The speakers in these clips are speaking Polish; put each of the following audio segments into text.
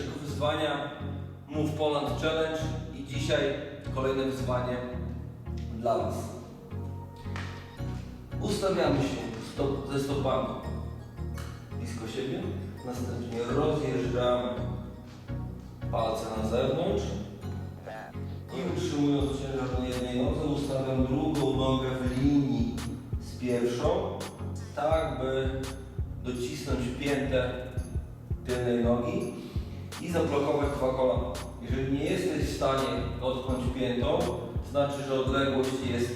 wyzwania Move Poland Challenge i dzisiaj kolejne wyzwanie dla Was. Ustawiamy się stop, ze stopami blisko siebie, następnie rozjeżdżamy palce na zewnątrz i utrzymując ciężar na jednej nodze ustawiam drugą nogę w linii z pierwszą, tak by docisnąć piętę tylnej nogi i zablokować dwa kolana. Jeżeli nie jesteś w stanie dotknąć piętą, znaczy, że odległość jest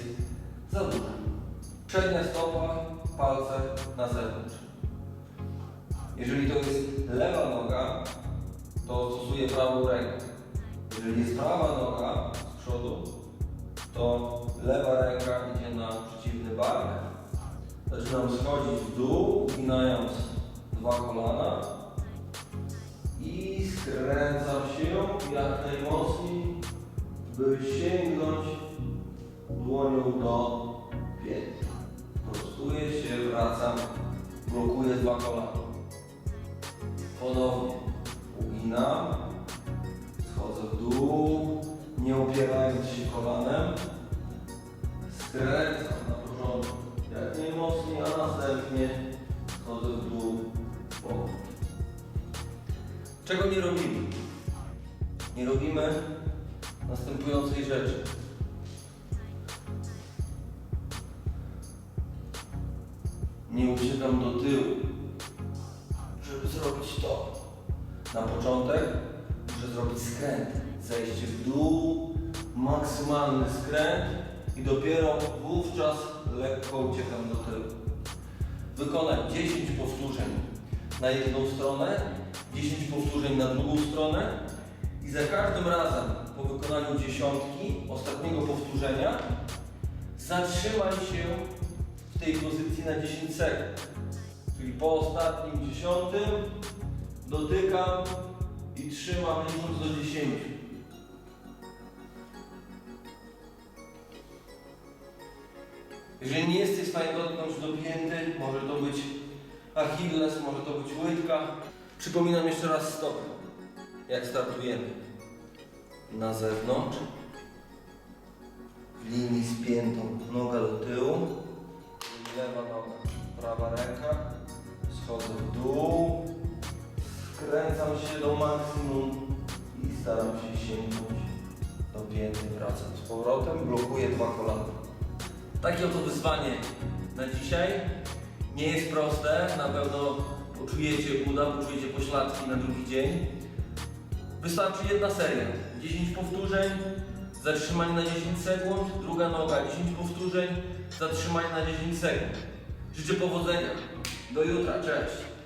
za duża. Przednia stopa, palce na zewnątrz. Jeżeli to jest lewa noga, to stosuję prawą rękę. Jeżeli jest prawa noga z przodu, to lewa ręka idzie na przeciwny bark. Zaczynam schodzić w dół, uginając dwa kolana skręcam się jak najmocniej, by sięgnąć dłonią do pięt. Prostuję się, wracam, blokuję dwa kolana. Ponownie uginam, schodzę w dół, nie opierając się kolanem, skręcam na początku jak najmocniej, a następnie schodzę w dół bokiem. Czego nie robimy? Nie robimy następującej rzeczy. Nie uciekam do tyłu, żeby zrobić to. Na początek muszę zrobić skręt, zejście w dół, maksymalny skręt i dopiero wówczas lekko uciekam do tyłu. Wykonać 10 powtórzeń na jedną stronę, 10 powtórzeń na drugą stronę i za każdym razem po wykonaniu dziesiątki, ostatniego powtórzenia, zatrzymaj się w tej pozycji na 10 sekund. Czyli po ostatnim dziesiątym dotykam i trzymam licząc do 10. Jeżeli nie jesteś w stanie dotknąć do pięty, może to być Achilles, może to być łydka. Przypominam jeszcze raz stopy, jak startujemy. Na zewnątrz, w linii z piętą, noga do tyłu, lewa noga, prawa ręka, schodzę w dół, skręcam się do maksimum i staram się sięgnąć do pięty, wracam z powrotem, blokuję dwa kolana. Takie oto wyzwanie na dzisiaj. Nie jest proste, na pewno poczujecie uda, poczujecie pośladki na drugi dzień. Wystarczy jedna seria, 10 powtórzeń, zatrzymanie na 10 sekund, druga noga, 10 powtórzeń, zatrzymanie na 10 sekund. Życzę powodzenia. Do jutra, cześć.